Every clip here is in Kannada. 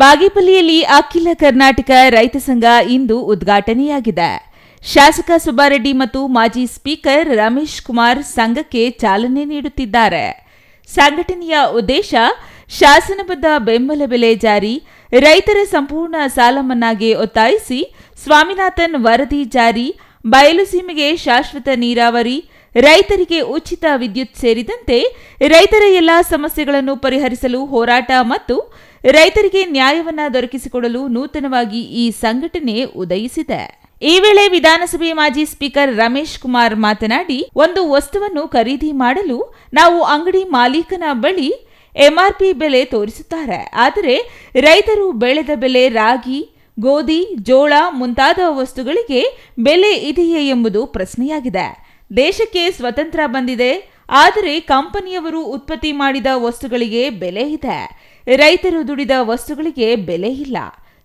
ಬಾಗೇಪಲ್ಲಿಯಲ್ಲಿ ಅಖಿಲ ಕರ್ನಾಟಕ ರೈತ ಸಂಘ ಇಂದು ಉದ್ಘಾಟನೆಯಾಗಿದೆ. ಶಾಸಕ ಸುಬ್ಬಾರೆಡ್ಡಿ ಮತ್ತು ಮಾಜಿ ಸ್ಪೀಕರ್ ರಮೇಶ್ ಕುಮಾರ್ ಸಂಘಕ್ಕೆ ಚಾಲನೆ ನೀಡುತ್ತಿದ್ದಾರೆ. ಸಂಘಟನೆಯ ಉದ್ದೇಶ, ಶಾಸನಬದ್ಧ ಬೆಂಬಲ ಬೆಲೆ ಜಾರಿ, ರೈತರ ಸಂಪೂರ್ಣ ಸಾಲ ಮನ್ನಾಗೆ ಒತ್ತಾಯಿಸಿ ಸ್ವಾಮಿನಾಥನ್ ವರದಿ ಜಾರಿ ಬಯಲುಸೀಮೆಗೆ ಶಾಶ್ವತ ನೀರಾವರಿ ರೈತರಿಗೆ ಉಚಿತ ವಿದ್ಯುತ್ ಸೇರಿದಂತೆ ರೈತರ ಎಲ್ಲಾ ಸಮಸ್ಯೆಗಳನ್ನು ಪರಿಹರಿಸಲು ಹೋರಾಟ ಮತ್ತು ರೈತರಿಗೆ ನ್ಯಾಯವನ್ನ ದೊರಕಿಸಿಕೊಡಲು ನೂತನವಾಗಿ ಈ ಸಂಘಟನೆ ಉದಯಿಸಿದೆ. ಈ ವೇಳೆ ವಿಧಾನಸಭೆ ಮಾಜಿ ಸ್ಪೀಕರ್ ರಮೇಶ್ ಕುಮಾರ್ ಮಾತನಾಡಿ, ಒಂದು ವಸ್ತುವನ್ನು ಖರೀದಿ ಮಾಡಲು ನಾವು ಅಂಗಡಿ ಮಾಲೀಕನ ಬಳಿ ಎಂಆರ್ಪಿ ಬೆಲೆ ತೋರಿಸುತ್ತಾರೆ. ಆದರೆ ರೈತರು ಬೆಳೆದ ಬೆಲೆ ರಾಗಿ, ಗೋಧಿ, ಜೋಳ ಮುಂತಾದ ವಸ್ತುಗಳಿಗೆ ಬೆಲೆ ಇದೆಯೇ ಎಂಬುದು ಪ್ರಶ್ನೆಯಾಗಿದೆ. ದೇಶಕ್ಕೆ ಸ್ವತಂತ್ರ ಬಂದಿದೆ. ಆದರೆ ಕಂಪನಿಯವರು ಉತ್ಪತ್ತಿ ಮಾಡಿದ ವಸ್ತುಗಳಿಗೆ ಬೆಲೆ ಇದೆ. ರೈತರು ದುಡಿದ ವಸ್ತುಗಳಿಗೆ ಬೆಲೆ ಇಲ್ಲ.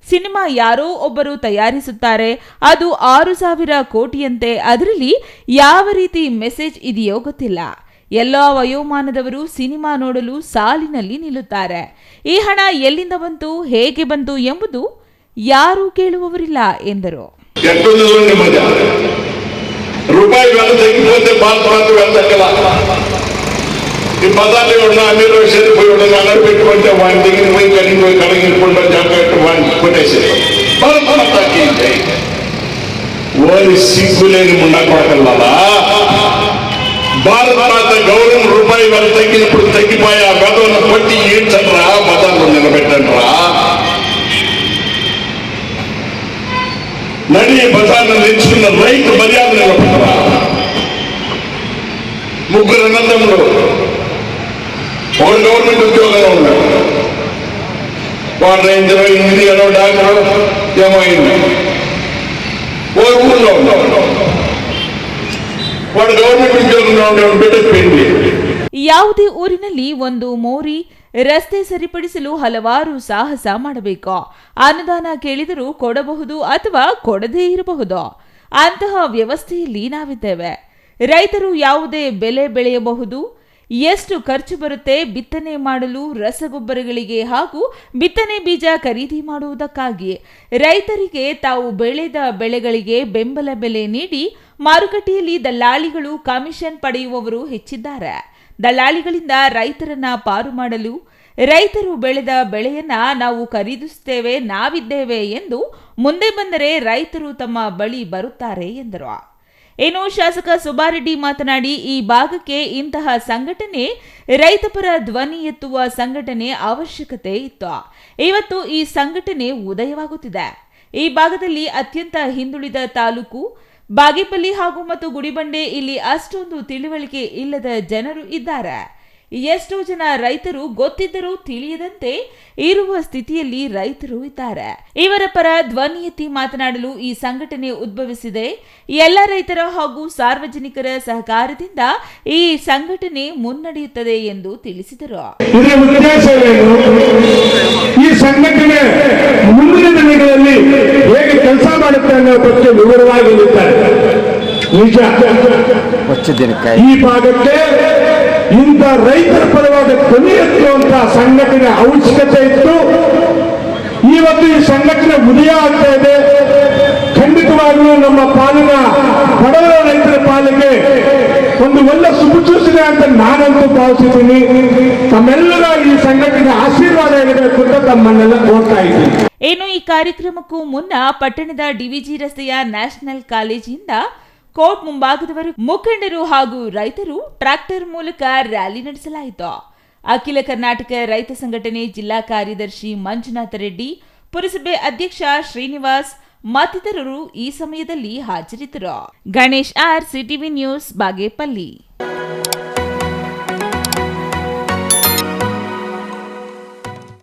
ಸಿನಿಮಾ ಯಾರೋ ಒಬ್ಬರು ತಯಾರಿಸುತ್ತಾರೆ. ಅದು ಆರು ಸಾವಿರ ಕೋಟಿಯಂತೆ. ಅದರಲ್ಲಿ ಯಾವ ರೀತಿ ಮೆಸೇಜ್ ಇದೆಯೋ ಗೊತ್ತಿಲ್ಲ. ಎಲ್ಲ ವಯೋಮಾನದವರು ಸಿನಿಮಾ ನೋಡಲು ಸಾಲಿನಲ್ಲಿ ನಿಲ್ಲುತ್ತಾರೆ. ಈ ಹಣ ಎಲ್ಲಿಂದ ಬಂತು, ಹೇಗೆ ಬಂತು ಎಂಬುದು ಯಾರೂ ಕೇಳುವವರಿಲ್ಲ ಎಂದರು. భారతమంది వెళ్ళగల ఈ పదాలు ఉన్న అమీర్ షరీఫ్ ఇవ్వడం అన్నారు పెట్టుకుంటే వాడి దగ్గర పోయి కడిగి పోయి కడగిట్టుకుంటా జాకెట్ వాడిని కొట్టేసేది ఓరి సిగ్గులేని ఉన్న కొడకల్లారా భారత మాత గౌరవం రూపాయి వేల తగ్గినప్పుడు తగ్గిపోయి ఆ గతంలో కొట్టి ఈడ్చండిరా మతాలను నిలబెట్టండి రా నడి బజార్ను తెచ్చుకున్న రైతు మర్యాద నిలబెట్టరా. ముగ్గురు అన్నదమ్ములు ఒకడు గవర్నమెంట్ ఉద్యోగంలో ఉన్నాడు వాడు రేంజరో ఇంజనీరో డాక్టరో ఏమో అయింది ఓ ఊళ్ళో ఉన్నాడు వాడు గవర్నమెంట్ ఉద్యోగంలో ఉండేవాడు బిడ్డ పెళ్లి ಯಾವುದೇ ಊರಿನಲ್ಲಿ ಒಂದು ಮೋರಿ ರಸ್ತೆ ಸರಿಪಡಿಸಲು ಹಲವಾರು ಸಾಹಸ ಮಾಡಬೇಕು ಅನುದಾನ ಕೇಳಿದರೂ ಕೊಡಬಹುದು ಅಥವಾ ಕೊಡದೇ ಇರಬಹುದು ಅಂತಹ ವ್ಯವಸ್ಥೆಯಲ್ಲಿ ನಾವಿದ್ದೇವೆ ರೈತರು ಯಾವುದೇ ಬೆಲೆ ಬೆಳೆಯಬಹುದು, ಎಷ್ಟು ಖರ್ಚು ಬರುತ್ತೆ ಬಿತ್ತನೆ ಮಾಡಲು ರಸಗೊಬ್ಬರಗಳಿಗೆ ಹಾಗೂ ಬಿತ್ತನೆ ಬೀಜ ಖರೀದಿ ಮಾಡುವುದಕ್ಕಾಗಿ ರೈತರಿಗೆ ತಾವು ಬೆಳೆದ ಬೆಳೆಗಳಿಗೆ ಬೆಂಬಲ ಬೆಲೆ ನೀಡಿ ಮಾರುಕಟ್ಟೆಯಲ್ಲಿ ದಲ್ಲಾಳಿಗಳು ಕಮಿಷನ್ ಪಡೆಯುವವರು ಹೆಚ್ಚಿದ್ದಾರೆ. ದಲ್ಲಾಳಿಗಳಿಂದ ರೈತರನ್ನ ಪಾರು ಮಾಡಲು, ರೈತರು ಬೆಳೆದ ಬೆಳೆಯನ್ನ ನಾವು ಖರೀದಿಸುತ್ತೇವೆ, ನಾವಿದ್ದೇವೆ ಎಂದು ಮುಂದೆ ಬಂದರೆ ರೈತರು ತಮ್ಮ ಬಳಿ ಬರುತ್ತಾರೆ ಎಂದರು. ಇನ್ನು ಶಾಸಕ ಸುಬಾರೆಡ್ಡಿ ಮಾತನಾಡಿ, ಈ ಭಾಗಕ್ಕೆ ಇಂತಹ ಸಂಘಟನೆ, ರೈತಪರ ಧ್ವನಿ ಎತ್ತುವ ಸಂಘಟನೆ ಅವಶ್ಯಕತೆ ಇತ್ತು. ಇವತ್ತು ಈ ಸಂಘಟನೆ ಉದಯವಾಗುತ್ತಿದೆ. ಈ ಭಾಗದಲ್ಲಿ ಅತ್ಯಂತ ಹಿಂದುಳಿದ ತಾಲೂಕು, ಬಾಗೇಪಲ್ಲಿ ಹಾಗೂ ಮತ್ತು ಗುಡಿಬಂಡೆ ಇಲ್ಲಿ ಅಷ್ಟೊಂದು ತಿಳುವಳಿಕೆ ಇಲ್ಲದ ಜನರು ಇದ್ದಾರೆ. ಎಷ್ಟೋ ಜನ ರೈತರು ಗೊತ್ತಿದ್ದರೂ ತಿಳಿಯದಂತೆ ಇರುವ ಸ್ಥಿತಿಯಲ್ಲಿ ರೈತರು ಇದ್ದಾರೆ. ಇವರ ಪರ ಧ್ವನಿ ಎತ್ತಿ ಮಾತನಾಡಲು ಈ ಸಂಘಟನೆ ಉದ್ಭವಿಸಿದೆ. ಎಲ್ಲ ರೈತರ ಹಾಗೂ ಸಾರ್ವಜನಿಕರ ಸಹಕಾರದಿಂದ ಈ ಸಂಘಟನೆ ಮುನ್ನಡೆಯುತ್ತದೆ ಎಂದು ತಿಳಿಸಿದರು. ಈ ಸಂಘಟನೆ ಮುಂದಿನ ದಿನಗಳಲ್ಲಿ ಕೆಲಸ ಮಾಡುತ್ತೆ ಅನ್ನೋ ಬಗ್ಗೆ ವಿವರವಾಗಿ ಈ ಭಾಗಕ್ಕೆ ಇಂಥ ರೈತರ ಪರವಾದ ಧ್ವನಿ ಎತ್ತುವಂತಹ ಸಂಘಟನೆ ಅವಶ್ಯಕತೆ ಇತ್ತು. ಇವತ್ತು ಈ ಸಂಘಟನೆ ಉದಯ ಆಗ್ತಾ ಇದೆ. ಖಂಡಿತವಾಗಲೂ ನಮ್ಮ ಪಾಲಿನ ಬಡವರ ರೈತರ ಪಾಲಿಗೆ ಒಂದು ಒಳ್ಳೆ ಶುಭಸೂಚನೆ ಅಂತ ನಾನಂತೂ ಭಾವಿಸಿದ್ದೀನಿ ತಮ್ಮೆಲ್ಲರ ಈ ಸಂಘಟನೆ ಆಶೀರ್ವಾದ ಇರಬೇಕು ಅಂತ ತಮ್ಮನ್ನೆಲ್ಲ ಕೋರ್ತಾ ಇದ್ದೀನಿ. ಏನು ಈ ಕಾರ್ಯಕ್ರಮಕ್ಕೂ ಮುನ್ನ ಪಟ್ಟಣದ ಡಿವಿಜಿ ರಸ್ತೆಯ ನ್ಯಾಷನಲ್ ಕಾಲೇಜಿಂದ ಕೋರ್ಟ್ ಮುಂಭಾಗದವರು ಮುಖಂಡರು ಹಾಗೂ ರೈತರು ಟ್ರ್ಯಾಕ್ಟರ್ ಮೂಲಕ ರ್ಯಾಲಿ ನಡೆಸಲಾಯಿತು. ಅಖಿಲ ಕರ್ನಾಟಕ ರೈತ ಸಂಘಟನೆ ಜಿಲ್ಲಾ ಕಾರ್ಯದರ್ಶಿ ಮಂಜುನಾಥ ರೆಡ್ಡಿ, ಪುರಸಭೆ ಅಧ್ಯಕ್ಷ ಶ್ರೀನಿವಾಸ್ ಮತ್ತಿತರರು ಈ ಸಮಯದಲ್ಲಿ ಹಾಜರಿದ್ದರು. Ganesh R CTV news, Bagepalli.